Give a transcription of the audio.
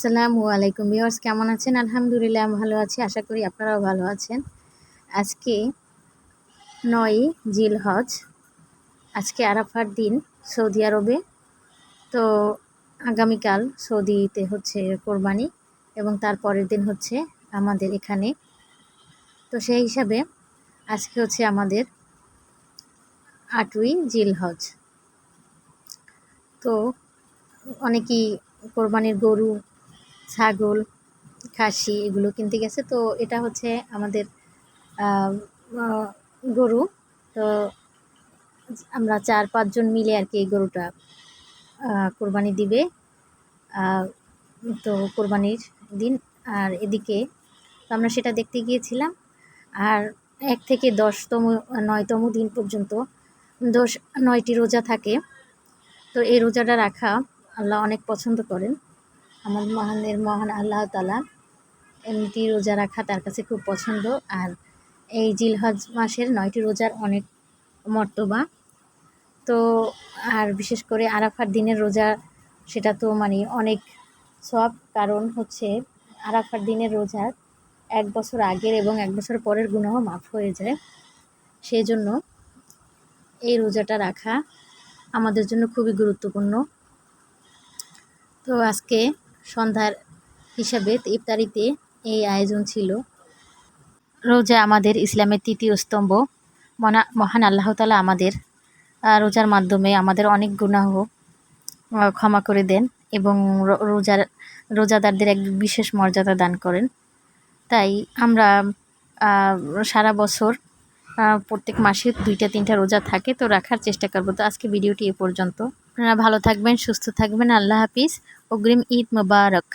আসসালামু আলাইকুম ভিউয়ার্স, কেমন আছেন? আলহামদুলিল্লাহ, আমি ভালো আছি, আশা করি আপনারাও ভালো আছেন। আজকে নয় জিল হজ, আজকে আরাফার দিন সৌদি আরবে। তো আগামীকাল সৌদিতে হচ্ছে কোরবানি এবং তার পরের দিন হচ্ছে আমাদের এখানে। তো সেই হিসাবে আজকে হচ্ছে আমাদের আটই জিল হজ। তো অনেকেই কোরবানির গরু ছাগল, খাসি এগুলো কিনতে গেছে। তো এটা হচ্ছে আমাদের গরু। তো আমরা চার পাঁচজন মিলে আর কি এই গরুটা কোরবানি দিবে। তো কোরবানির দিন। আর এদিকে তো আমরা সেটা দেখতে গিয়েছিলাম। আর এক থেকে দশতম, নয়তম দিন পর্যন্ত দশ, নয়টি রোজা থাকে। তো এই রোজাটা রাখা আল্লাহ অনেক পছন্দ করেন। আমার মহানের মহান আল্লাহ তালা এমনিটি রোজা রাখা তার কাছে খুব পছন্দ। আর এই জিলহজ মাসের নয়টি রোজার অনেক মর্তবা। তো আর বিশেষ করে আরাফার দিনের রোজা, সেটা তো মানে অনেক সব। কারণ হচ্ছে আরাফার দিনের রোজার এক বছর আগের এবং এক বছর পরের গুণাহ মাফ হয়ে যায়। সেই জন্য এই রোজাটা রাখা আমাদের জন্য খুবই গুরুত্বপূর্ণ। তো আজকে সন্ধ্যার হিসাবে ইফতারিতে এই আয়োজন ছিল। রোজা আমাদের ইসলামের তৃতীয় স্তম্ভ। মনা, মহান আল্লাহ তালা আমাদের রোজার মাধ্যমে আমাদের অনেক গুণাহ ক্ষমা করে দেন এবং রোজার, রোজাদারদের এক বিশেষ মর্যাদা দান করেন। তাই আমরা সারা বছর প্রত্যেক মাসে দুইটা, তিনটা রোজা থাকে, তো রাখার চেষ্টা করব। তো আজকে ভিডিওটি এ পর্যন্ত। আপনারা ভালো থাকবেন সুস্থ থাকবেন। আল্লাহ হাফিজ। অগ্রিম ঈদ মোবারক।